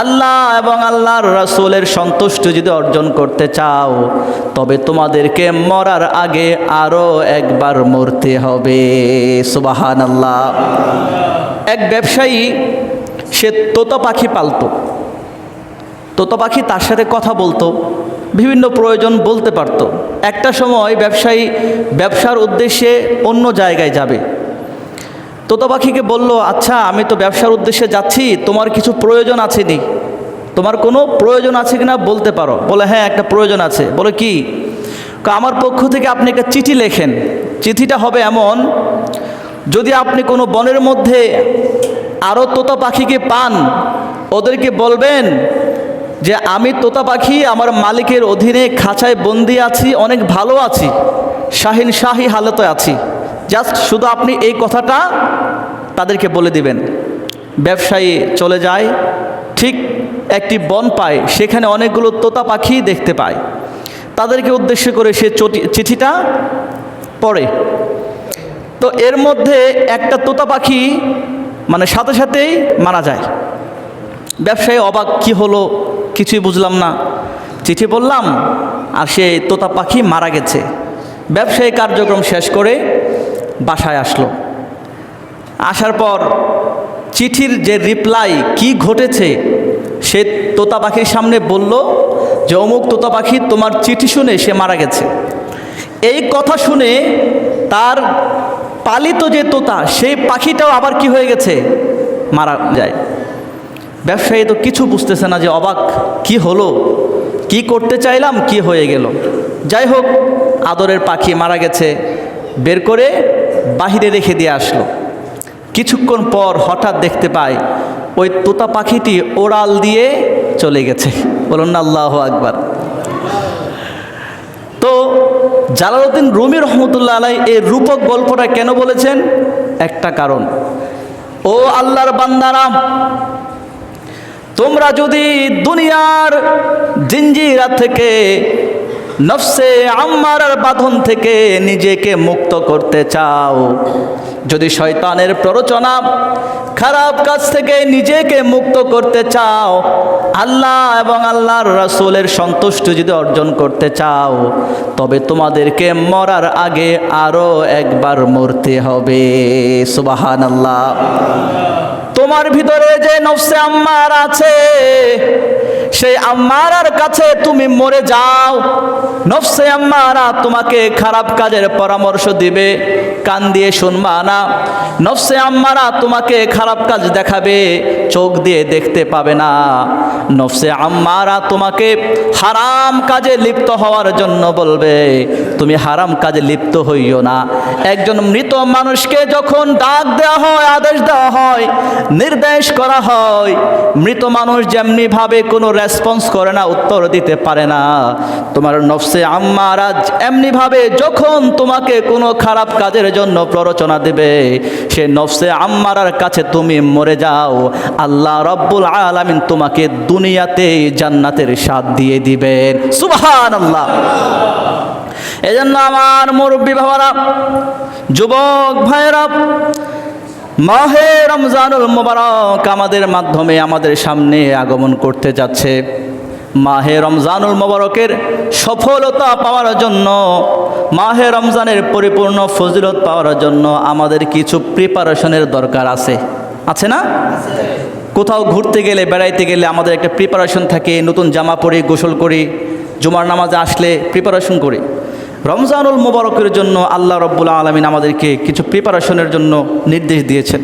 আল্লাহ এবং আল্লাহর রাসূলের সন্তুষ্ট যদি অর্জন করতে চাও, তবে তোমাদেরকে মরার আগে আরও একবার মরতে হবে। সুবাহান আল্লাহ এক ব্যবসায়ী, সে তোতা পাখি পালতো। তোতা পাখি তার সাথে কথা বলতো, বিভিন্ন প্রয়োজন বলতে পারতো। একটা সময় ব্যবসায়ী ব্যবসার উদ্দেশ্যে অন্য জায়গায় যাবে। তোতা পাখিকে বলল আচ্ছা আমি তো ব্যবসার উদ্দেশ্যে যাচ্ছি, তোমার কিছু প্রয়োজন আছে নি? তোমার কোনো প্রয়োজন আছে কি না বলতে পারো? বলে হ্যাঁ একটা প্রয়োজন আছে। বলে, কি? আমার পক্ষ থেকে আপনি একটা চিঠি লেখেন। চিঠিটা হবে এমন, যদি আপনি কোনো বনের মধ্যে আরও তোতা পাখিকে পান, ওদেরকে বলবেন যে, আমি তোতা পাখি আমার মালিকের অধীনে খাঁচায় বন্দি আছি, অনেক ভালো আছি, শাহিন শাহী হালতে আছি। জাস্ট শুধু আপনি এই কথাটা তাদেরকে বলে দিবেন। ব্যবসায়ী চলে যায়, ঠিক একটি বন পায়, সেখানে অনেকগুলো তোতা পাখি দেখতে পায়। তাদেরকে উদ্দেশ্য করে সে চিঠিটা পড়ে। তো এর মধ্যে একটা তোতা পাখি মানে সাথে সাথেই মারা যায়। ব্যবসায়ী অবাক, কি হলো? কিছুই বুঝলাম না। চিঠি বললাম আর সে তোতা পাখি মারা গেছে। ব্যবসায়ী কার্যক্রম শেষ করে বাসায় আসলো। আসার পর চিঠির যে রিপ্লাই কি ঘটেছে, সে তোতা পাখির সামনে বলল, যে অমুক তোতা পাখি তোমার চিঠি শুনে সে মারা গেছে। এই কথা শুনে তার পালিত যে তোতা সেই পাখিটাও আবার কি হয়ে গেছে? মারা যায়। ব্যবসায়ী তো কিছু বুঝতেছে না যে অবাক কি হলো, কি করতে চাইলাম, কি হয়ে গেল। যাই হোক, আদরের পাখি মারা গেছে। বের করে বাহিরে রেখে দিয়ে আসলো। কিছুক্ষণ পর হঠাৎ দেখতে পায়, ওই তোতা পাখিটি ওড়াল দিয়ে চলে গেছে। বলুন না, আল্লাহ আকবার। তো জালালউদ্দিন রুমি রহমতুল্লাহ আলাই এই রূপক গল্পটা কেন বলেছেন? একটা কারণ। ও আল্লাহর বান্দারাম তোমরা যদি দুনিয়ার জিঞ্জিরা থেকে নফসে আম্মারার বাঁধন থেকে নিজেকে মুক্ত করতে চাও। যদি শয়তানের প্ররোচনা খারাপ কাজ থেকে নিজেকে মুক্ত করতে চাও, আল্লাহ এবং আল্লাহর রাসূলের সন্তুষ্ট যদি অর্জন করতে চাও, তবে তোমাদেরকে মরার আগে আরও একবার মরতে হবে। সুবাহান আল্লাহ তোমার ভিতরে যে নফসে আম্মার আছে সেই আম্মারার কাছে তুমি মরে যাও। নফসে আম্মারা তোমাকে খারাপ কাজের পরামর্শ দিবে, কান দিয়ে শুনবা না। নফসে আম্মারা তোমাকে খারাপ কাজ দেখাবে, চোখ দিয়ে দেখতে পাবে না। নফসে আম্মারা তোমাকে হারাম কাজে লিপ্ত হওয়ার জন্য বলবে, তুমি হারাম কাজে লিপ্ত হইও না। একজন মৃত মানুষকে যখন ডাক দেওয়া হয়, আদেশ দেওয়া হয়, নির্দেশ করা হয়, মৃত মানুষ যেমনি ভাবে কোনো রেসপন্স করে না, উত্তর দিতে পারে না। তোমার নফসে আম্মারা এমনি ভাবে যখন তোমাকে কোনো খারাপ কাজের জন্য প্ররোচনা দেবে, সে নফসে আম্মারার কাছে তুমি মরে যাও। আল্লাহ রব্বুল আলামিন তোমাকে দুনিয়াতে জান্নাতের স্বাদ দিয়ে দিবেন। সুবহান আল্লাহ এজন্য আমার মুরব্বী বাবারা যুবক ভাইরা মাহে রমজানুল মোবারক আমাদের মাধ্যমে আমাদের সামনে আগমন করতে যাচ্ছে। মাহে রমজানুল মোবারকের সফলতা পাওয়ার জন্য, মাহে রমজানের পরিপূর্ণ ফজিলত পাওয়ার জন্য আমাদের কিছু প্রিপারেশনের দরকার আছে। আছে না? কোথাও ঘুরতে গেলে, বেড়াইতে গেলে আমাদের একটা প্রিপারেশন থাকে, নতুন জামা পরি গোসল করি, জুমার নামাজে আসলে প্রিপারেশন করি। রমজানুল মোবারকের জন্য আল্লাহ রব্বুল আলমিন আমাদেরকে কিছু প্রিপারেশনের জন্য নির্দেশ দিয়েছেন।